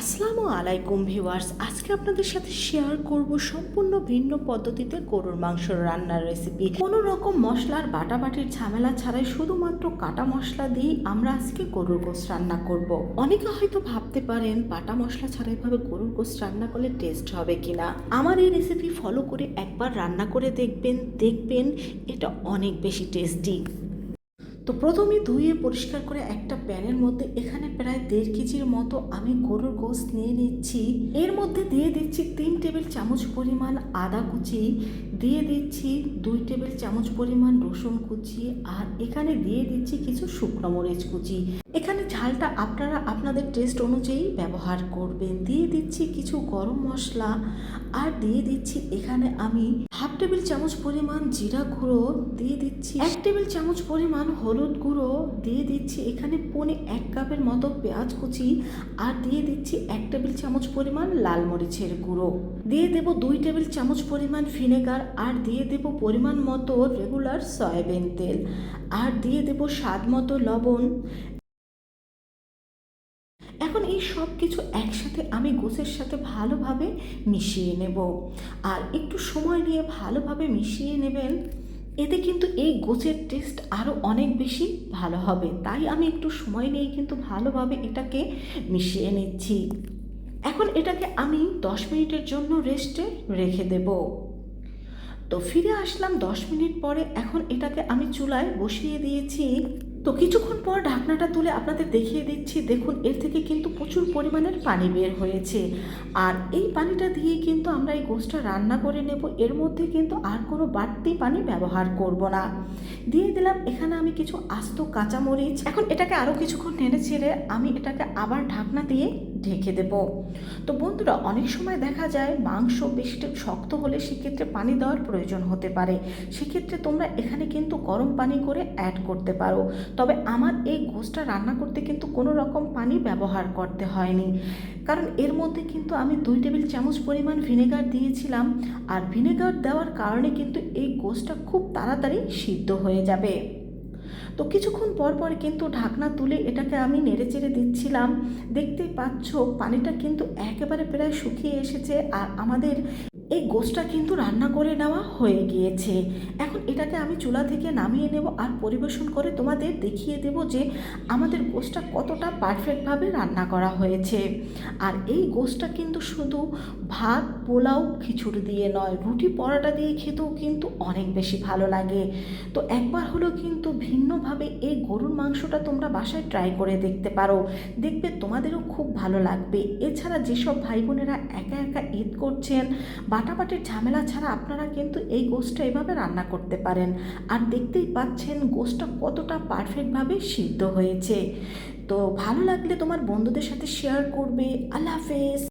আসসালামু আলাইকুম ভিউয়ার্স, আজকে আপনাদের সাথে শেয়ার করব সম্পূর্ণ ভিন্ন পদ্ধতিতে গরুর মাংস রান্নার রেসিপি কোনো রকম মশলার বাটাবাটির ঝামেলা ছাড়াই শুধুমাত্র কাটা মশলা দিয়ে আমরা আজকে গরুর গোস রান্না করব। অনেকে হয়তো ভাবতে পারেন, বাটা মশলা ছাড়া এভাবে গরুর গোস রান্না করলে টেস্ট হবে কিনা? আমার এই রেসিপি ফলো করে একবার রান্না করে দেখবেন দেখবেন এটা অনেক বেশি টেস্টি তো প্রথমে ধুয়ে পরিষ্কার করে একটা প্যানের মধ্যে, এখানে প্রায় দেড় কেজির মতো আমি গরুর গোস নিয়ে নিচ্ছি। এর মধ্যে দিয়ে দিচ্ছি তিন টেবিল চামচ পরিমাণ আদা কুচি, দিয়ে দিচ্ছি দুই টেবিল চামচ পরিমাণ রসুন কুচি, আর এখানে দিয়ে দিচ্ছি কিছু শুকনো মরিচ কুচি। ঝালটা আপনারা আপনাদের টেস্ট অনুযায়ী ব্যবহার করবেন। দিয়ে দিচ্ছি কিছু গরম মশলা আর দিয়ে দিচ্ছি এখানে আমি হাফ টেবিল চামচ পরিমাণ জিরা গুঁড়ো, দিয়ে দিচ্ছি এক টেবিল চামচ পরিমাণ হলুদ গুঁড়ো, দিয়ে দিচ্ছি এখানে পনে এক কাপের মতো পেঁয়াজ কুচি আর দিয়ে দিচ্ছি এক টেবিল চামচ পরিমাণ লাল মরিচের গুঁড়ো। দিয়ে দেব দুই টেবিল চামচ পরিমাণ ভিনেগার আর দিয়ে দেব পরিমাণ মতো রেগুলার সয়াবিন তেল। আর দিয়ে দেব স্বাদ মতো লবণ। এখন এই সব কিছু একসাথে আমি গোসের সাথে ভালোভাবে মিশিয়ে নেব। আর একটু সময় নিয়ে ভালোভাবে মিশিয়ে নেবেন, এতে কিন্তু এই গোছের টেস্ট আরও অনেক বেশি ভালো হবে। তাই আমি একটু সময় নিয়ে কিন্তু ভালোভাবে এটাকে মিশিয়ে নিচ্ছি। এখন এটাকে আমি দশ মিনিটের জন্য রেস্টে রেখে দেব। তো ফিরে আসলাম দশ মিনিট পরে, এখন এটাকে আমি চুলায় বসিয়ে দিয়েছি। তো কিছুক্ষণ পর ঢাকনাটা তুলে আপনাদের দেখিয়ে দিচ্ছি। দেখুন, এর থেকে কিন্তু প্রচুর পরিমাণের পানি বের হয়েছে। আর এই পানিটা দিয়ে কিন্তু আমরা এই গোষ্ঠটা রান্না করে নেব। এর মধ্যে কিন্তু আর কোনো বাড়তি পানি ব্যবহার করব না। দিয়ে দিলাম এখানে আমি কিছু আস্ত কাঁচামরিচ। এখন এটাকে আরও কিছুক্ষণ নেড়ে ছেড়ে আমি এটাকে আবার ঢাকনা দিয়ে ঢেকে দেব। তো বন্ধুরা, অনেক সময় দেখা যায় মাংস বেশিটা শক্ত হলে সেক্ষেত্রে পানি দেওয়ার প্রয়োজন হতে পারে। সেক্ষেত্রে তোমরা এখানে কিন্তু গরম পানি করে অ্যাড করতে পারো। তবে আমার এই গোষ্ঠটা রান্না করতে কিন্তু কোনো রকম পানি ব্যবহার করতে হয়নি। কারণ এর মধ্যে কিন্তু আমি দুই টেবিল চামচ পরিমাণ ভিনেগার দিয়েছিলাম আর ভিনেগার দেওয়ার কারণে কিন্তু এই গোষ্ঠটা খুব তাড়াতাড়ি সিদ্ধ হয়ে যাবে। তো কিছুক্ষণ পর পর কিন্তু ঢাকনা তুলে এটাকে আমি নেড়ে চেড়ে দিচ্ছিলাম। দেখতেই পাচ্ছ, পানিটা কিন্তু একেবারে প্রায় শুকিয়ে এসেছে। আর আমাদের এই গোষ্ঠটা কিন্তু রান্না করে নেওয়া হয়ে গিয়েছে। এখন এটাকে আমি চুলা থেকে নামিয়ে নেব আর পরিবেশন করে তোমাদের দেখিয়ে দেব যে আমাদের গোষ্ঠটা কতটা পারফেক্টভাবে রান্না করা হয়েছে। আর এই গোষ্ঠটা কিন্তু শুধু ভাত, পোলাও, খিচুড়ি দিয়ে নয়, রুটি, পরোটা দিয়ে খেতেও কিন্তু অনেক বেশি ভালো লাগে। তো একবার হলেও কিন্তু ভিন্নভাবে এই গরুর মাংসটা তোমরা বাসায় ট্রাই করে দেখতে পারো। দেখবে তোমাদেরও খুব ভালো লাগবে। এছাড়া যেসব ভাই বোনেরা একা একা ঈদ করছেন বাটাবাটির ঝামেলা ছাড়া আপনারা কিন্তু এই গোষ্ঠটা এভাবে রান্না করতে পারেন। আর দেখতেই পাচ্ছেন গোষ্ঠটা কতটা পারফেক্টভাবে সিদ্ধ হয়েছে। তো ভালো লাগলে তোমার বন্ধুদের সাথে শেয়ার করবে। আল্লাহ হাফেজ।